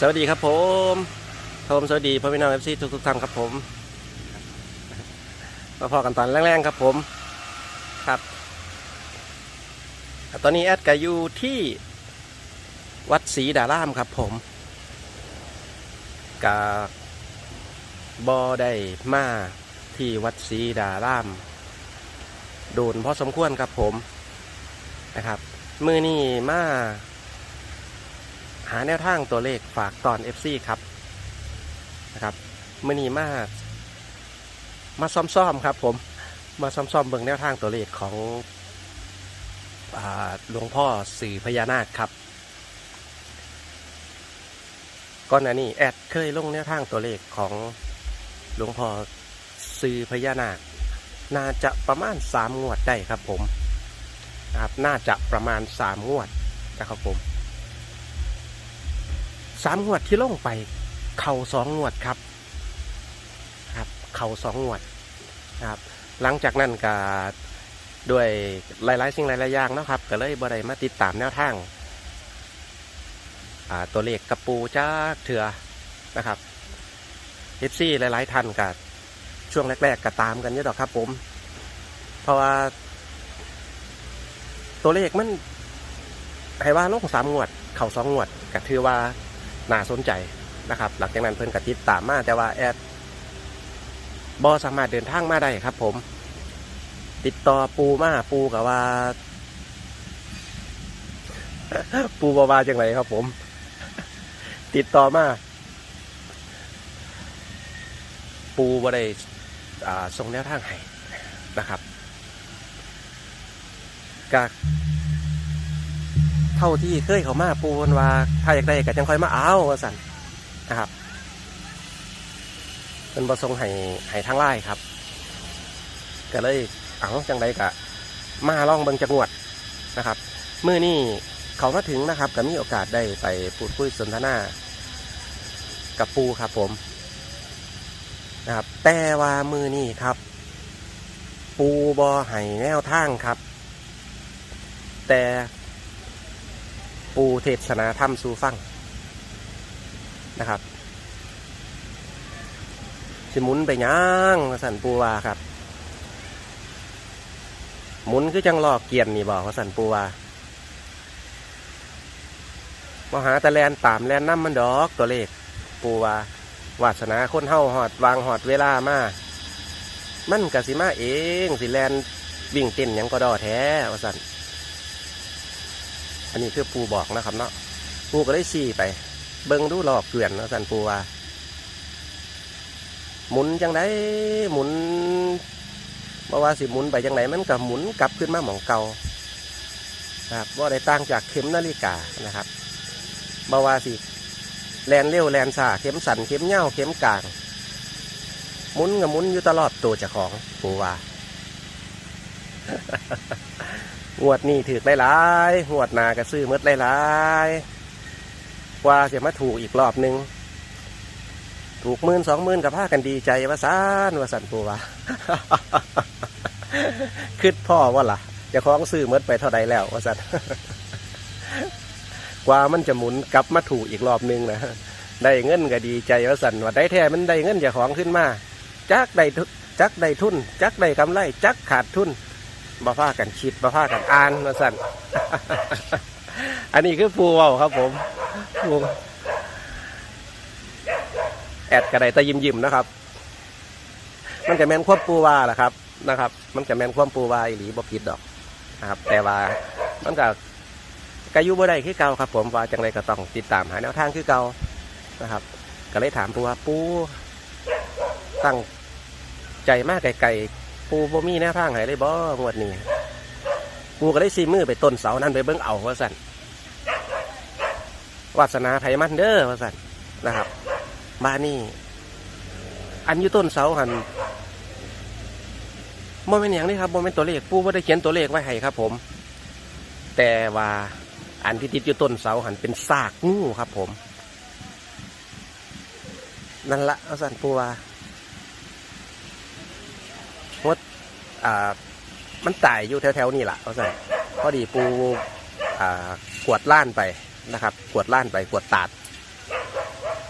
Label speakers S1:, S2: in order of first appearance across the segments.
S1: สวัสดีครับผมผมสวัสดีพ่อพี่น้องเอฟซีทุกทุกๆท่านครับผมมาพอกันตอนแรงๆครับผมครับ ตอนนี้แอดกอยู่ที่วัดศรีดารามครับผมกาบอได้มาที่วัดศรีดาราม โดนพอสมควรครับผมนะครับ มือนี่มา หาแนวทางตัวเลขฝากตอน FC ครับนะครับมื่อนี้มามาซ่อมๆครับ ผมมาซ่อมๆเบิ่งแนวทางตัวเลขของหลวงพ่อสื่อพญานาคครับก่อนหน้านี้แอดเคยลงแนวทางตัวเลขของหลวงพ่อสื่อพญานาค น่าจะประมาณสามงวดได้ครับผมนะครับน่าจะประมาณสามงวดนะครับผม สามงวดที่ลงไป เข่าสองงวดครับ ครับ เข่าสองงวดครับ หลังจากนั้นก็ด้วยหลาย ๆ สิ่งหลายๆอย่างนะครับ ก็เลยบ่ได้มาติดตามแนวทางตัวเลขกระปูจากเถื่อนะครับเอฟซีหลาย ๆท่านก็ช่วงแรก ๆก็ตามกันเยอะดอกครับผม เพราะว่า ตัวเลขมันให้ว่าลงสามงวด เข่าสองงวดก็ถือว่า น่าสนใจนะครับ หลังจากนั้นเพิ่นกติดตามมาแต่ว่าแอดบอสามารถเดินทางมาได้ครับ ผม ติดต่อปูมาปูกับว่า ปูบาวาจังไรครับ ผม ติดต่อมาปูบ่ได้ส่งแนวทางให้นะครับก เท่าที่เคยเขามาปูนว่าถ้าอยากได้ก็จังค่อยมาเอาวสันนะครับเป็นประสงค์ให้ให้ทางไล่ครับ ก็เลยเอาจังไดกะ มาล่องเบิงจังหวัดนะครับเมื่อนี้เขามาถึงนะครับก็มีโอกาสได้ไปพูดคุยสนทนา กับปูครับผมนะครับแต่ว่ามือนี้ครับ ปูบอไห้แนวทางครับ แต่ ปูเทศนาธรรมสู่ฟังนะครับสิหมุนไปย่างสันปูวาครับหมุนคือจังลอกเกียนนี่บอกว่าสันปูวามาหาต่แลนตามแลนน้ำมันดอกตัวเลขปูวาวาสนาคนเฮาหอดวางหอดเวลามามันกะสิมาเองสิแลนวิ่งเต้นยังก็ดอแท้ว่าสัน อันนี้คือปูบอกนะครับเนาะปูก็ได้ชี้ไป เบิ้งดูหลอกเกลื่อนนะสันปูว่าหมุนจังไดหมุนเพราะว่าสิหมุนไปจังไดมันก็หมุนกลับขึ้นมาหมองเก่านะครับว่าได้ต่างจากเข็มนาฬิกานะครับบาว่าสิแลนเร็วแลนซาเข็มสันเข็มเง่าเข็มกลางหมุนกับหมุนอยู่ตลอดตัวเจ้าของปูว่า งวดนี้ถือหลายๆงวดนาก็ซื้อมดหลายๆกว่าจะมาถูกอีกรอบหนึ่งถูกมื่นสองมื่นกับผ้ากันดีใจว่าซานว่าสันปูว่าคิดพ่อว่าล่ะจะคล้าของซื้อมดไปเท่าใดแล้วว่าสันกว่ามันจะหมุนกลับมาถูกอีกรอบหนึ่งนะได้เงินก็ดีใจว่าสันว่าได้แท้มันได้เงินจะของขึ้นมาจักได้จักได้ทุน จักได้กำไร จักขาดทุน มาพากันคิดมาพากันอ่านมาสั่นอันนี้คือปูเว้าครับผมปูแอดกระไดตะยิ้มยิ้มๆนะครับ มันจะแมนควบปูวาแหละครับนะครับ มันจะแมนควบปูวาอีหลีบ่ผิดดอกนะครับ แต่ว่ามันก็กายุบ่ได้คือเก่าครับ ผมว่าจังไรก็ต้องติดตามหาแนวทางคือเก่านะครับ ก็เลยถามปูว่าปูตั้งใจมากไกลๆ ปูบ่มีแนวทางไหนเลยบ่งวดนี้ ปูก็ได้ซีมือไปต้นเสานั่นไปเบิ้งเอาว่าสันวาสนาไผมันเด้อว่าสันนะครับบ้านนี้อันอยู่ต้นเสาหันโมเมนต์อย่างนี้ครับโมเมนต์ตัวเลขปูว่าได้เขียนตัวเลขไว้ให้ครับ ผม แต่ว่าอันที่ติดอยู่ต้นเสาหันเป็นซากงูครับ ผม นั่นละเอาสันปูว่า อ่ามันตายอยู่แถวๆนี่แหละเขาใส่พอดีปูอ่ากวดล้านไปนะครับ กวดล้านไปกวดตาด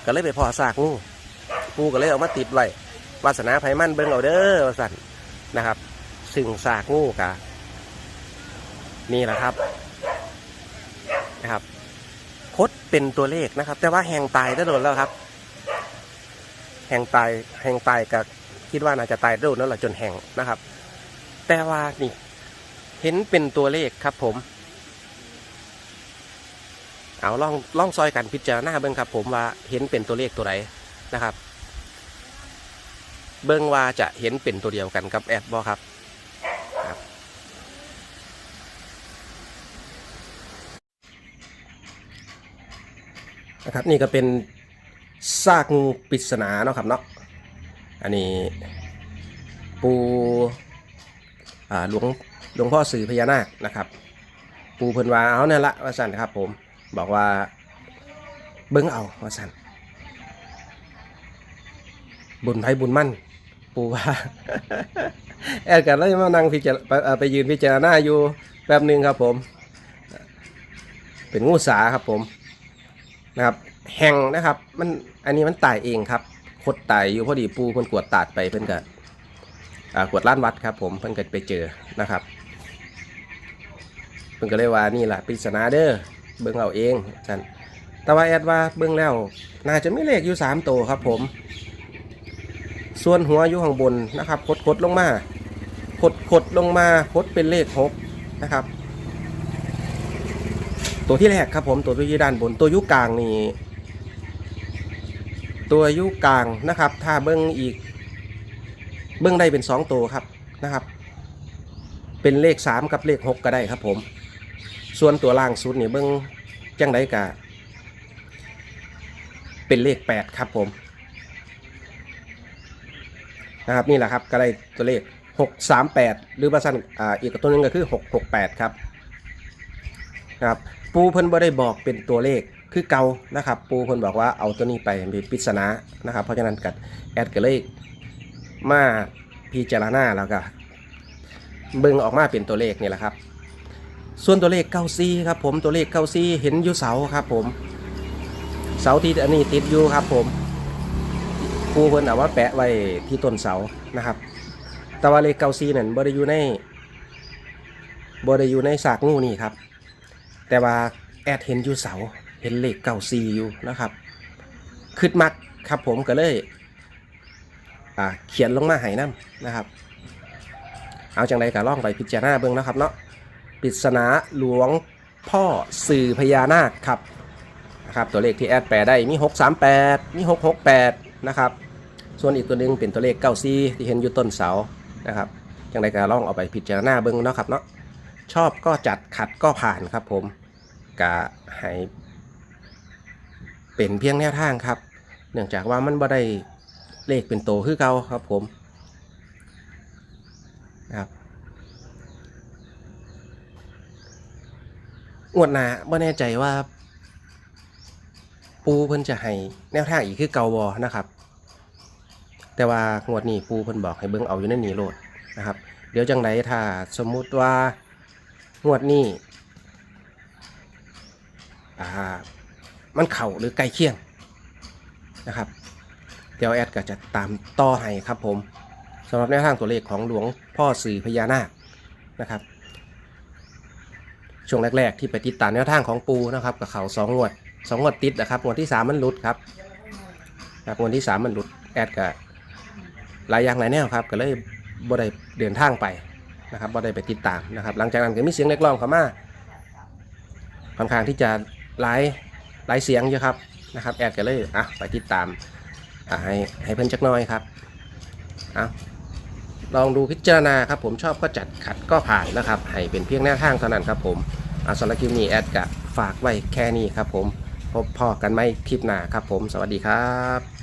S1: ก็เลยไปพอซากงูปูก็เลยเอามาติดไว้วาสนาไผมันเบิ่งเอาเด้อวาสั่นนะครับ ซึ่งซากงูกะนี่แหละครับนะครับคดเป็นตัวเลขนะครับ แต่ว่าแหงตายได้โดนแล้วครับ แหงตายแหงตายก็ คิดว่าน่าจะตายโดนแล้วล่ะจนแห้งนะครับ แต่ว่านี่ เห็นเป็นตัวเลขครับผม เอาลองลองซอยกันพิจารณาเบิ้งครับ ผมว่าเห็นเป็นตัวเลขตัวไหนนะครับ เบิ้งว่าจะเห็นเป็นตัวเดียวกันกับแอดบอครับครับนะครับนี่ก็เป็นซากงูปริศนาเนาะครับเนาะ อันนี้ปู่หลวงหลวงพ่อสื่อพญานาคนะครับ ปูเพิ่นว่าเอาเนี่ยละว่าสันครับผมบอกว่าเบิ้งเอาว่าสันบุญไทยบุญมั่น ปูว่าแอดกันเลยมานั่งพิจารไปไปยืนพิจารณาอยู่แป๊บหนึ่งครับผม เป็นงูสาครับผมนะครับแห่งนะครับ มันอันนี้มันตายเองครับ คดตายอยู่พอดีปูเพิ่นกวดตาดไปเพิ่นก็อ่ากวดล้านวัดครับ ผมเพิ่นก็ไปเจอนะครับ เพิ่นก็เลยว่านี่แหละปริศนาเด้อเบิ่งเอาเองจันแต่ว่าแอดว่าเบิ่งแล้ว น่าจะมีเลขอยู่สามตัวครับ ผม ส่วนหัวอยู่ข้างบนนะครับคดคดลงมาคดคดลงมาคดเป็นเลขหกนะครับ ตัวที่แรกครับผมตัวที่ด้านบนตัวยุกลางนี่ ตัวยุกลางนะครับ ถ้าเบิ่งอีก เบื้องได้เป็นสองตัวครับนะครับ เป็นเลขสามกับเลขหกก็ได้ครับผม ส่วนตัวล่างสุดนี่เบื้องจังไดกะเป็นเลขแปดครับผมนะครับนี่แหละครับก็ได้ตัวเลขหกสามแปดหรือว่าสั้นอ่าอีกตัวนึงก็คือหกหกแปดครับนะครับปูเพิ่นบ่ได้บอกเป็นตัวเลข คือเก่านะครับปูเพิ่นบอกว่าเอาตัวนี้ไปเป็นปริศนานะครับ เพราะฉะนั้นกัดแอดก็เลยมาพิจารณาแล้วก็เบิ่งออกมาเป็นตัวเลขนี่แหละครับ ส่วนตัวเลขเก้าซีครับผมตัวเลขเก้าซีเห็นอยู่เสาครับผมเสาที่อันนี้ติดอยู่ครับผมครูเพิ่นเอาว่าแปะไว้ที่ต้นเสานะครับแต่ว่าเลขเก้าซีนั่นบ่ได้อยู่ในบ่ได้อยู่ในสากงูนี่ครับ แต่ว่าแอดเห็นอยู่เสา เห็นเลขเก้าซีอยู่นะครับขึ้นมักครับผมก็เลยเขียนลงมาให้น้ำนะครับ เอาจังใดก็ล่องไปพิจารณาเบิ่งนะครับเนาะปริศนาหลวงพ่อสื่อพญานาคครับนะครับตัวเลขที่แอดแปลได้มี 638 มี 668 นะครับ ส่วนอีกตัวหนึงเป็นตัวเลข94ที่เห็นอยู่ต้นเสานะครับจังใดก็ล่องเอาไปพิจารณาเบิ่งนะครับเนาะชอบก็จัดขัดก็ผ่านครับผมกะให้ เป็นเพียงแนวทางครับ เนื่องจากว่ามันบ่ได้เลขเป็นโตคือเก่าครับผมนะครับงวดหน้าไม่แน่ใจว่า ปูเพิ่นจะให้แนวทางอีกคือเก่าบอนะครับ แต่ว่างวดนี้ปูเพิ่นบอกให้เบิ่งเอาอยู่ในนี้โลดนะครับ เดี๋ยวจังไดถ้าสมมุติว่างวดนี้อ่า มันเข่าหรือใกล้เคียงนะครับ เดี๋ยวแอดก็จะตามต่อให้ครับผมสำหรับแนวทางตัวเลขของหลวงพ่อสื่อพญานาคนะครับ ช่วงแรก ๆ ที่ไปติดตามแนวทางของปูนะครับกับเขาสองงวดสองงวดติดนะครับงวดที่สามมันหลุดครับครับงวดที่สามมันหลุดแอดก็หลายอย่างหลายแนวครับ ก็เลยบ่ได้เดินทางไปนะครับบ่ได้ไปติดตามนะครับ หลังจากนั้นก็มีเสียงเรียกร้องเข้ามาค่อนข้างที่จะหลาย หลายเสียงอยู่ครับนะครับแอดก็เลยอะไปติดตามอะให้ให้เพิ่นจักหน้อยครับเอาลองดูพิจารณาครับผมชอบก็จัดขัดก็ผ่านนะครับ ให้เป็นเพียงแนวทางเท่านั้นครับผมอาสำหรับคลิปนี้แอดกะฝากไว้แค่นี้ครับผมพบพ่อกันไหมคลิปหน้าครับผม สวัสดีครับ